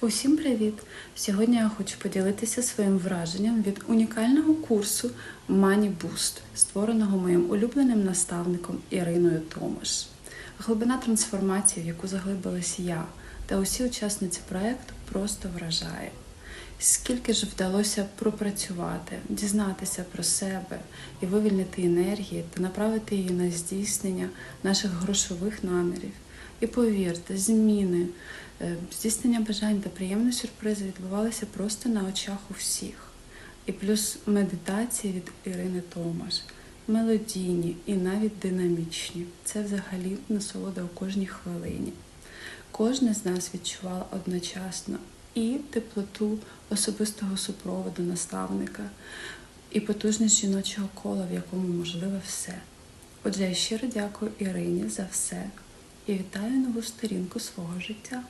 Усім привіт! Сьогодні я хочу поділитися своїм враженням від унікального курсу Money Boost, створеного моїм улюбленим наставником Іриною Томаш. Глибина трансформації, в яку заглибилась я та усі учасниці проекту, просто вражає. Скільки ж вдалося пропрацювати, дізнатися про себе і вивільнити енергії та направити її на здійснення наших грошових намірів. І повірте, зміни, е, здійснення бажань та приємні сюрпризи відбувалися просто на очах у всіх. І плюс медитації від Ірини Томаш, мелодійні і навіть динамічні. Це взагалі насолода у кожній хвилині. Кожна з нас відчувала одночасно і теплоту особистого супроводу наставника, і потужність жіночого кола, в якому можливе все. Отже, я щиро дякую Ірині за все і вітаю нову сторінку свого життя.